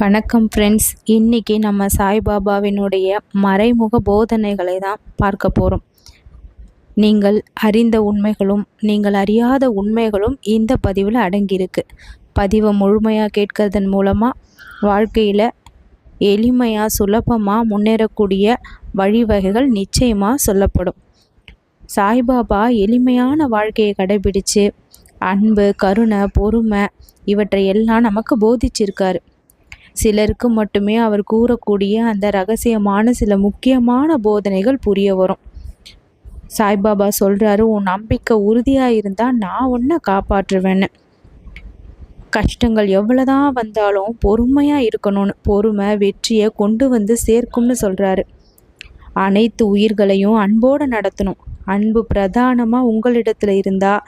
வணக்கம் ஃப்ரெண்ட்ஸ் இன்னைக்கு நம்ம சாய்பாபாவினுடைய மறைமுக போதனைகளை தான் பார்க்க போகிறோம் நீங்கள் அறிந்த உண்மைகளும் நீங்கள் அறியாத உண்மைகளும் இந்த பதிவில் அடங்கியிருக்கு. பதிவை முழுமையாக கேட்கறதன் மூலமாக வாழ்க்கையில் எளிமையாக சுலபமாக முன்னேறக்கூடிய வழிவகைகள் நிச்சயமாக சொல்லப்படும். சாய்பாபா எளிமையான வாழ்க்கையை கடைபிடித்து அன்பு கருணை பொறுமை இவற்றை எல்லாம் நமக்கு போதிச்சிருக்காரு. சிலருக்கு மட்டுமே அவர் கூறக்கூடிய அந்த ரகசியமான சில முக்கியமான போதனைகள் புரிய வரும். சாய்பாபா சொல்கிறாரு உன் நம்பிக்கை உறுதியாக இருந்தால் நான் உன்னை காப்பாற்றுவேன்னு கஷ்டங்கள் எவ்வளோதான் வந்தாலும் பொறுமையாக இருக்கணும்னு பொறுமை வெற்றியை கொண்டு வந்து சேர்க்கும்னு சொல்கிறாரு அனைத்து உயிர்களையும் அன்போடு நடத்தணும். அன்பு பிரதானமாக உங்களிடத்தில் இருந்தால்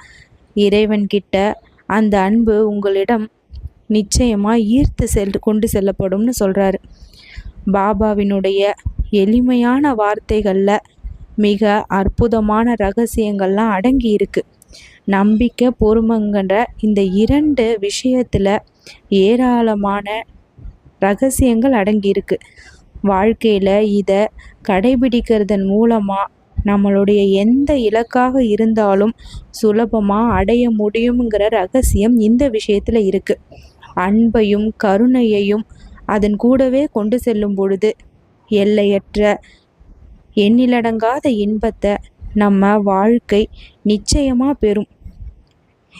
இறைவன்கிட்ட அந்த அன்பு உங்களிடம் நிச்சயமாக ஈர்த்து செல் கொண்டு செல்லப்படும்னு சொல்கிறாரு பாபாவினுடைய எளிமையான வார்த்தைகளில் மிக அற்புதமான ரகசியங்கள்லாம் அடங்கி இருக்கு. நம்பிக்கை பொறுமைங்கிற இந்த இரண்டு விஷயத்தில் ஏராளமான ரகசியங்கள் அடங்கியிருக்கு வாழ்க்கையில் இதை கடைபிடிக்கிறதன் மூலமாக நம்மளுடைய எந்த இலக்காக இருந்தாலும் சுலபமாக அடைய முடியுங்கிற ரகசியம் இந்த விஷயத்தில் இருக்குது அன்பையும் கருணையையும் அதன் கூடவே கொண்டு செல்லும் பொழுது எல்லையற்ற எண்ணிலடங்காத இன்பத்தை நம்ம வாழ்க்கை நிச்சயமாக பெறும்.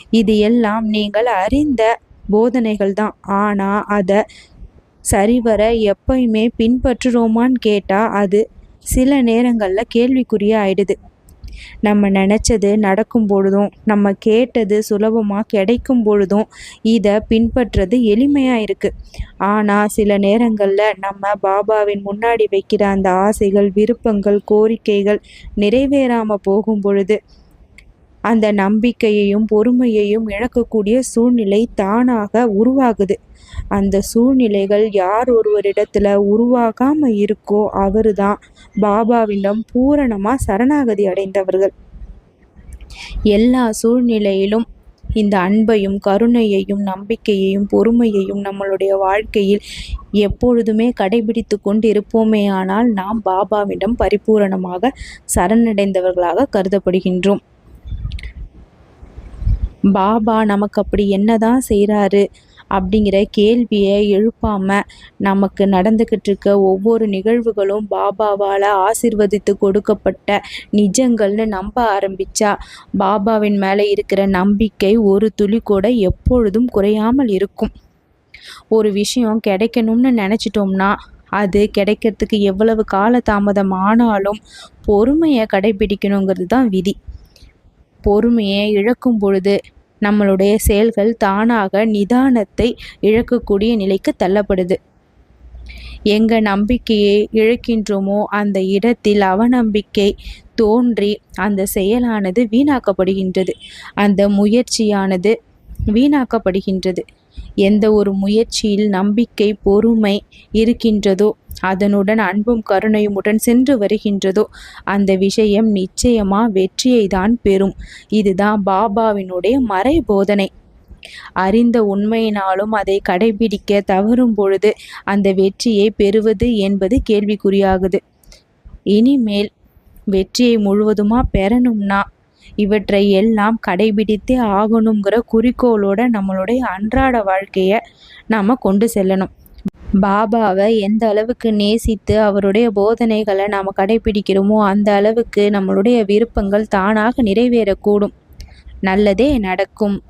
இது எல்லாம் நீங்கள் அறிந்த போதனைகள் தான். ஆனால் அதை சரிவர எப்பயுமே பின்பற்றுறோமான்னு கேட்டால் அது சில நேரங்களில் கேள்விக்குரிய ஆயிடுது நம்ம நினச்சது நடக்கும் பொழுதும் நம்ம கேட்டது சுலபமாக கிடைக்கும் பொழுதும் இதை பின்பற்றுறது எளிமையாக இருக்குது ஆனால் சில நேரங்களில் நம்ம பாபாவின் முன்னாடி வைக்கிற அந்த ஆசைகள் விருப்பங்கள் கோரிக்கைகள் நிறைவேறாமல் போகும் பொழுது அந்த நம்பிக்கையையும் பொறுமையையும் இழக்கக்கூடிய சூழ்நிலை தானாக உருவாகுது. அந்த சூழ்நிலைகள் யார் ஒருவரிடத்துல உருவாகாம இருக்கோ அவரு தான் பாபாவிடம் பூரணமா சரணாகதி அடைந்தவர்கள். எல்லா சூழ்நிலையிலும் இந்த அன்பையும் கருணையையும் நம்பிக்கையையும் பொறுமையையும் நம்மளுடைய வாழ்க்கையில் எப்பொழுதுமே கடைபிடித்து கொண்டு இருப்போமே ஆனால் நாம் பாபாவிடம் பரிபூரணமாக சரணடைந்தவர்களாக கருதப்படுகின்றோம். பாபா நமக்கு அப்படி என்ன தான் செய்கிறாரு அப்படிங்கிற கேள்வியை எழுப்பாமல் நமக்கு நடந்துக்கிட்டு இருக்க ஒவ்வொரு நிகழ்வுகளும் பாபாவால் ஆசிர்வதித்து கொடுக்கப்பட்ட நிஜங்கள்னு நம்ப ஆரம்பித்தா பாபாவின் மேலே இருக்கிற நம்பிக்கை ஒரு துளி கூட எப்பொழுதும் குறையாமல் இருக்கும். ஒரு விஷயம் கிடைக்கணும்னு நினச்சிட்டோம்னா அது கிடைக்கிறதுக்கு எவ்வளவு கால தாமதம் ஆனாலும் பொறுமையை கடைபிடிக்கணுங்கிறது தான் விதி. பொறுமையை இழக்கும் பொழுது நம்மளுடைய செயல்கள் தானாக நிதானத்தை இழக்கக்கூடிய நிலைக்கு தள்ளப்படுது. எங்க நம்பிக்கையை இழக்கின்றோமோ அந்த இடத்தில் அவநம்பிக்கை தோன்றி அந்த செயலானது வீணாக்கப்படுகின்றது. அந்த முயற்சியானது வீணாக்கப்படுகின்றது. எந்த ஒரு முயற்சியில் நம்பிக்கை பொறுமை இருக்கின்றதோ அதனுடன் அன்பும் கருணையும் உடன் சென்று வருகின்றதோ? அந்த விஷயம் நிச்சயமா வெற்றியை தான் பெறும். இதுதான் பாபாவினுடைய மறை போதனை அறிந்த உண்மையினாலும் அதை கடைபிடிக்க தவறும் பொழுது அந்த வெற்றியை பெறுவது என்பது கேள்விக்குறியாகுது. இனிமேல் வெற்றியை முழுவதுமா பெறணும்னா? இவற்றை எல்லாம் கடைபிடித்தே ஆகணுங்கிற குறிக்கோளோட நம்மளுடைய அன்றாட வாழ்க்கையை நாம் கொண்டு செல்லணும். பாபாவை எந்த அளவுக்கு நேசித்து அவருடைய போதனைகளை நாம் கடைபிடிக்கிறோமோ அந்த அளவுக்கு நம்மளுடைய விருப்பங்கள் தானாக நிறைவேறக்கூடும். நல்லதே நடக்கும்.